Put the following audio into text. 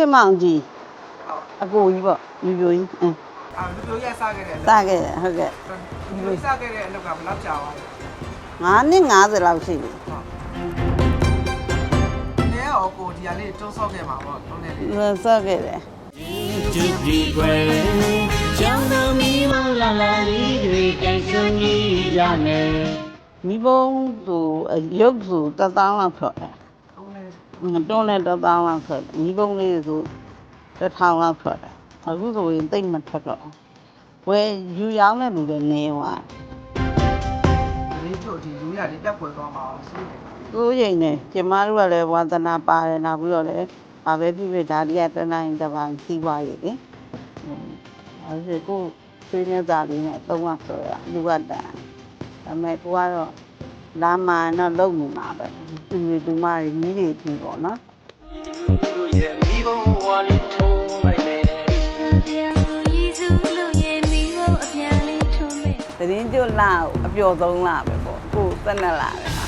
ခင်မောင်ကြီးဟုတ်အကိုကြီးပေါ့လူပြိုကြီးအင်းအာလူပြိုရက်စားခဲ့တယ်စခဲ့တယ်ဟုတ်ကဲ့လူပြိုစားခဲ့တဲ့အလုပ်ကဘယ်လောက်ကြာပါလဲ9နှစ်50လောက်ရှိပြီဟုတ်နည်းရောကိုဒီကလေးတွန်းဆော့ခဲ့မှာပေါ့တွန်းနေလေဆော့ခဲ့တယ်တူဒီကွယ်ကျောင်းတော်မီးမောင်လာလာလေးတွေတိုက်ဆုံကြီးရမယ်မိဘုံသူအရုပ်သူတစ်သောင်းလောက်ထွက်တယ်ဟုတ်လေ တွန်းနဲ့တစ်သောင်းလောက်ထွက်တယ်မိဘုံလေးဆိုတစ်ထောင်လောက်ထွက်တယ်အခုဆိုရင်တိတ်မထွက်တော့ဘူးဝယ်ယူရောင်းတဲ့လူတွေနေသွားလေးတို့ဒီလူရလေးတက်ပွဲသွားမှာရှိတယ်ကိုယ်ရင်နဲ့ကျမတို့ကလည်းဝါသနာပါတယ်နောက်ပြီးတော့လည်းဘာပဲဖြစ်ဖြစ်ဒါတွေကတနိုင်တစ်ပိုင်းစီးပွားရေးလေအဲဒီကိုဆွေးနေတာလေးနဲ့သုံးရဆိုရလူကတန်ဒါပေမဲ့ကိုကတော့ လာမှန်တော့လုံနေမှာပဲသူတွေသူမတွေမိတွေကြည့်ပေါ့နော်တို့ရဲ့မိဘဝလေးထုံးလိုက်မယ်ပြန်လို့ရည်စုလို့ရမီဖို့အပြန်လေးထုံးမဲ့သတင်းကျွတ်လာကိုအပျော်ဆုံးလာပဲပေါ့ကိုယ်သက်နဲ့လာတယ်ဟာ